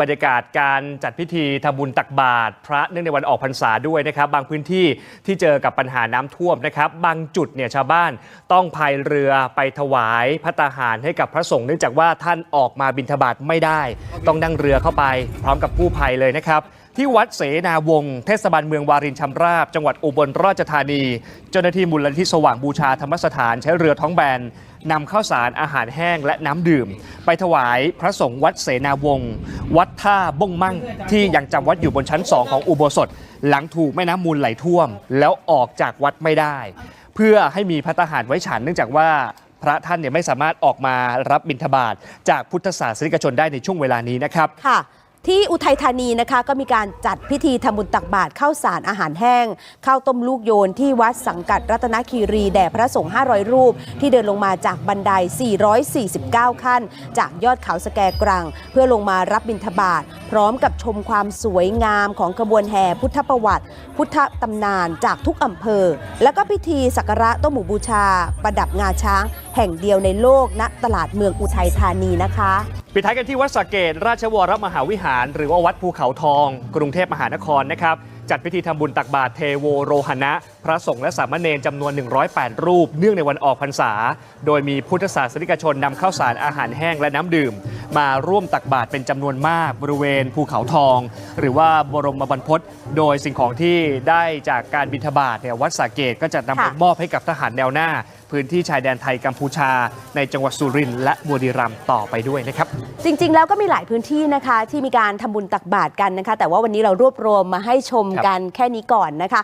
บรรยากาศการจัดพิธีทำบุญตักบาตรพระเนื่องในวันออกพรรษาด้วยนะครับ บางพื้นที่ที่เจอกับปัญหาน้ำท่วมนะครับ บางจุดเนี่ยชาวบ้านต้องพายเรือไปถวายพระตาหารให้กับพระสงฆ์เนื่องจากว่าท่านออกมาบิณฑบาตไม่ได้ ต้องนั่งเรือเข้าไป พร้อมกับกู้ภัยเลยนะครับ ที่วัดเสนาวงศ์เทศบาลเมืองวารินชำราบ จังหวัดอุบลราชธานี เจ้าหน้าที่มูลนิธิสว่างบูชาธรรมสถานใช้เรือท้องแบน นำข้าวสารอาหารแห้งและน้ำดื่ม ไปถวายพระสงฆ์วัดเสนาวงศ์วัดท่าบ้งมั่ง ที่ยังจำวัดอยู่บนชั้น2ของอุโบสถ หลังถูกแม่น้ำมูลไหลท่วม แล้วออกจากวัดไม่ได้ เพื่อให้มีพระทหารไว้ฉันเนื่องจากว่าพระท่านเนี่ยไม่สามารถออกมารับบิณฑบาตจากพุทธศาสนิกชนได้ในช่วงเวลานี้นะครับค่ะ ที่อุทัยธานีนะคะก็มีการจัดพิธีทำบุญตักบาตรข้าวสารอาหารแห้งข้าวต้มลูกโยนที่วัดสังกัดรัตนคีรีแด่พระสงฆ์500 รูป ที่เดินลงมาจากบันได 449 ขั้น จากยอดเขาสแกกรัง เพื่อลงมารับบิณฑบาตพร้อมกับชมความสวยงามของขบวนแห่พุทธประวัติ พุทธตำนานจากทุกอำเภอ แล้วก็พิธีสักการะต้มหมูบูชา ประดับงาช้าง แห่งเดียวในโลกณตลาดเมืองอุทัยธานีนะคะ ปิดท้ายกันที่วัดสะเกตราชวรมหาวิหาร หรือว่าวัดภูเขาทอง กรุงเทพมหานครนะครับ จัดพิธีทำบุญตักบาตรเทโวโรหณะ พระสงฆ์และสามเณรจำนวน 108 รูป เนื่องในวันออกพรรษา โดยมีพุทธศาสนิกชนนำข้าวสารอาหารแห้งและน้ำดื่ม มาร่วมตักบาตรเป็นจำนวนมากบริเวณภูเขาทอง หรือว่าบรมบรรพตโดยสิ่งของที่ได้จากการบิณฑบาตเนี่ยวัดสาเกตก็จะนำไปมอบให้กับทหารแนวหน้า พื้นที่ชายแดนไทยกัมพูชา ในจังหวัดสุรินทร์และบุรีรัมย์ต่อไปด้วยนะครับ จริง ๆ แล้วก็มีหลายพื้นที่นะคะ ที่มีการทำบุญตักบาตรกันนะคะ แต่ว่าวันนี้เรารวบรวมมาให้ชมกันแค่นี้ก่อนนะคะ